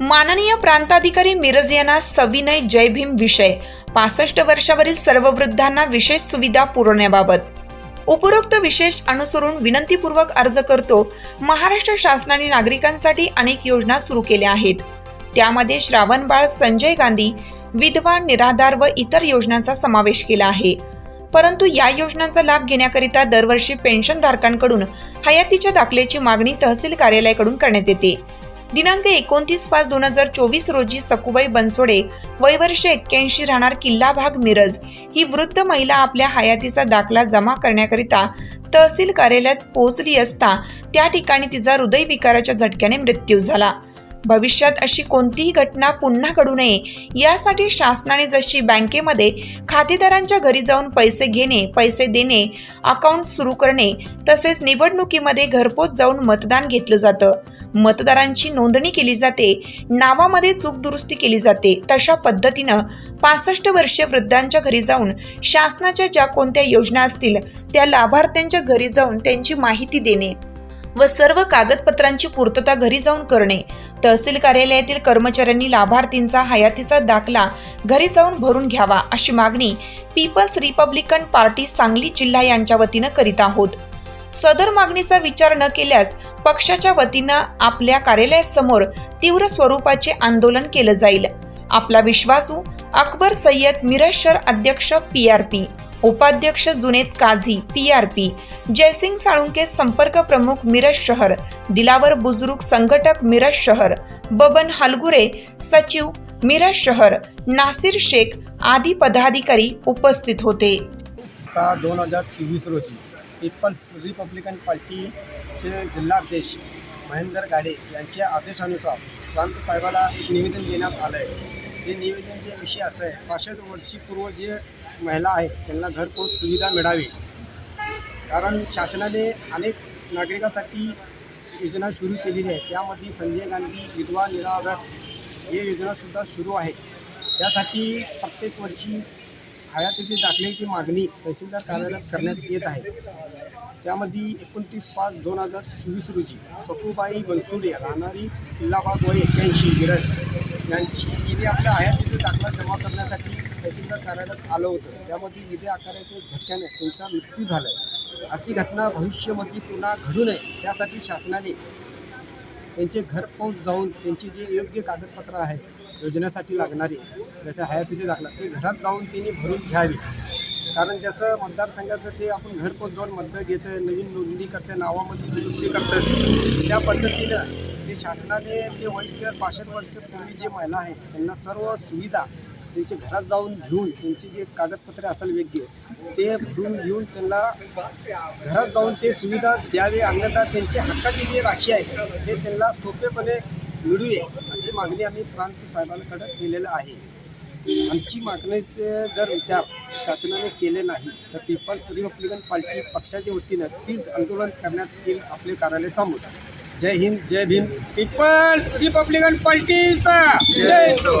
माननीय प्रांताधिकारी मिरज यांना सविनय जय भीम विषय. पासष्ट वर्षावरील सर्व वृद्धांना विशेष सुविधा पुरवण्याबाबत. उपरोक्त विशेष अनुसरून विनंतीपूर्वक अर्ज करतो महाराष्ट्र शासनाने नागरिकांसाठी अनेक योजना सुरू केल्या आहेत. त्यामध्ये श्रावणबाळ संजय गांधी विधवा निराधार व इतर योजनांचा समावेश केला आहे. परंतु या योजनांचा लाभ घेण्याकरिता दरवर्षी पेन्शनधारकांकडून हयातीच्या दाखल्याची मागणी तहसील कार्यालयाकडून करण्यात येते. दिनांक एकोणतीस पाच दोन हजार चोवीस रोजी सकुबाई बनसोडे वयवर्ष एक्क्याऐंशी राहणार किल्ला भाग मिरज. ही वृद्ध महिला आपल्या हयातीचा दाखला जमा करण्याकरिता तहसील कार्यालयात पोहोचली असता त्या ठिकाणी तिचा हृदयविकाराच्या झटक्याने मृत्यू झाला. भविष्यात अशी कोणतीही घटना पुन्हा घडू नये यासाठी शासनाने जशी बँकेमध्ये खातेदारांच्या घरी जाऊन पैसे घेणे पैसे देणे अकाउंट सुरू करणे तसेच निवडणुकीमध्ये घरपोच जाऊन मतदान घेतलं जातं. मतदारांची नोंदणी केली जाते नावामध्ये चूक दुरुस्ती केली जाते. तशा पद्धतीनं पासष्ट वर्षीय वृद्धांच्या घरी जाऊन शासनाच्या ज्या कोणत्या योजना असतील त्या लाभार्थ्यांच्या घरी जाऊन त्यांची माहिती देणे व सर्व कागदपत्रांची पूर्तता घरी जाऊन करणे. तहसील कार्यालयातील कर्मचाऱ्यांनी लाभार्थींचा हयातीचा दाखला घरी जाऊन भरून घ्यावा अशी मागणी पीपल्स रिपब्लिकन पार्टी सांगली जिल्हा यांच्या वतीनं करीत आहोत. सदर मागणीचा विचार न केल्यास पक्षाच्या वतीनं आपल्या कार्यालयासमोर तीव्र स्वरूपाचे आंदोलन केलं जाईल. आपला विश्वासू अकबर सय्यद मिरज शहर अध्यक्ष पी आर पी उपाध्यक्ष Junaid Kazi P R P Jaysing Salunke संपर्क प्रमुख मिरज शहर दिलावर बुजुर्ग संघटक मिरज शहर बबन हलगुरे सचिव मिरज शहर नासिर शेख आदी पदाधिकारी उपस्थित होते. सहा दोन हजार चोवीस रोजी पीपल्स रिपब्लिकन पार्टीचे जिल्हाध्यक्ष महेंदर गाडे यांच्या आदेशानुसार प्रांत साहेबाला एक निवेदन देण्यात आलं आहे ते निवेदनचे विषय असं आहे. पासष्ट वर्षीपूर्व जे महिला आहे त्यांना घरपोच सुविधा मिळावी. कारण शासनाने अनेक नागरिकांसाठी योजना सुरू केलेली आहे. त्यामध्ये संजय गांधी विधवा निराधार हे योजनासुद्धा सुरू आहे त्यासाठी प्रत्येक वर्षी हयातीची दाखल्याची मागणी तहसीलदार कार्यालयात करण्यात येत आहे. त्यामध्ये एकोणतीस पाच दोन हजार चोवीस रोजी सकुबाई बनसुडे राहणारी किल्लाबाग व एक्क्याऐंशी गिरज यांची इथे आपल्या हयातीचा दाखला जमा करण्यासाठी तहसीलदार कार्यालयात आलं होतं. त्यामध्ये इथे आकाराच्या झटक्याने त्यांचा मृत्यू झाला आहे अशी घटना भविष्यामध्ये पुन्हा घडू नये त्यासाठी शासनाने त्यांचे घरपोच जाऊन त्यांची जे योग्य कागदपत्र आहेत योजनेसाठी लागणारी जसं हयातीचे दाखला ते घरात जाऊन त्यांनी भरून घ्यावी. कारण जसं मतदारसंघाचं ते आपण घरपोच जाऊन मतदार घेतं नवीन नोंदणी करते नावामध्ये नियुक्ती करतं त्या पद्धतीनं ते शासनाने ते वयस्कर पासष्ट वर्ष पूर्वी जे महिला आहे त्यांना सर्व सुविधा त्यांच्या घरात जाऊन घेऊन त्यांची जे कागदपत्रे असेल योग्य ते भरून घेऊन त्यांना घरात जाऊन ते सुविधा द्यावे अन्यथा त्यांची हक्काची जी राशी आहे ते त्यांना सोपेपणे मिळूये अशी मागणी आम्ही प्रांत साहेबांकडे केलेलं आहे. आमची मागणीचे जर विचार शासनाने केले नाही तर पीपल्स रिपब्लिकन पार्टी पक्षाच्या वतीनं तीच आंदोलन करण्यात येईल आपले कार्यालय समोर. जय हिंद जय भीम. पीपल्स रिपब्लिकन पार्टीचा. जय सो